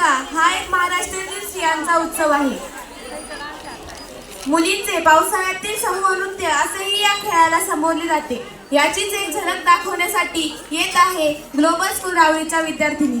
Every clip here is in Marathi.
गंगा हा एक महाराष्ट्रातील स्त्रियांचा उत्सव आहे. मुलींचे पावसाळ्यातील समूह नृत्य असेही या खेळाला संबोधले जाते. याचीच एक झलक दाखवण्यासाठी येत आहे ग्लोबल स्कूल रावळीच्या विद्यार्थिनी.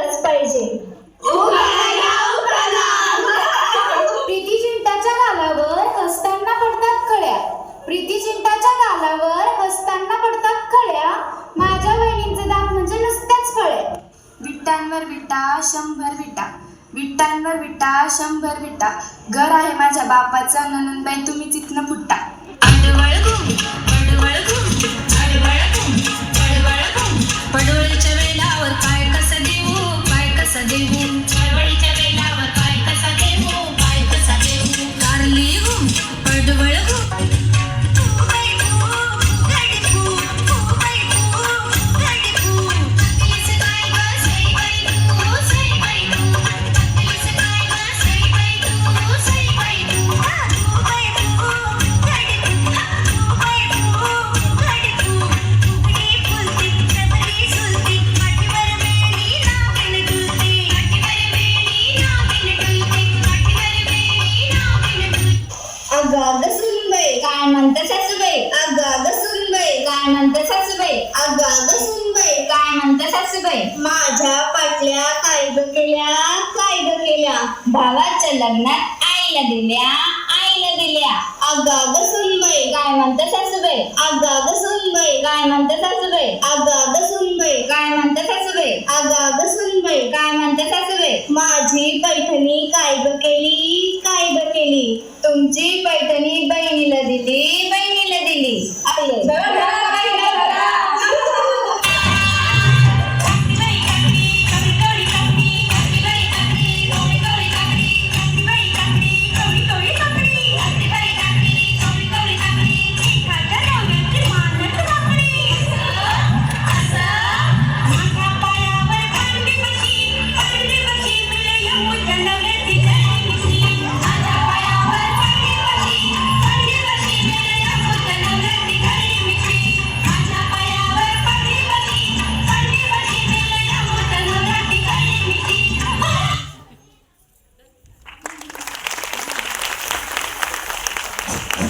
केलंच पाहिजे. प्रीती चिंताच्या गालावर हसताना पडतात खड्या प्रीती गालावर हसताना पडतात खड्या माझ्या बहिणींचं दात म्हणजे नुसत्याच फळ्या विट्टांवर विटा शंभर विटा. विट्टांवर विटा शंभर विटा. घर आहे माझ्या बापाचं. ननंदबाई तुम्ही तिथनं सासूबाई काय म्हणता सासूबाई? माझ्या पाटल्या काय केल्या काय केल्या. भावाच्या लग्नात आईला दिल्या आईला दिल्या. अगा बसूनबाई काय म्हणता सासूबाई? अगा बसूनबाई काय म्हणता सासूबाई? अगा बसून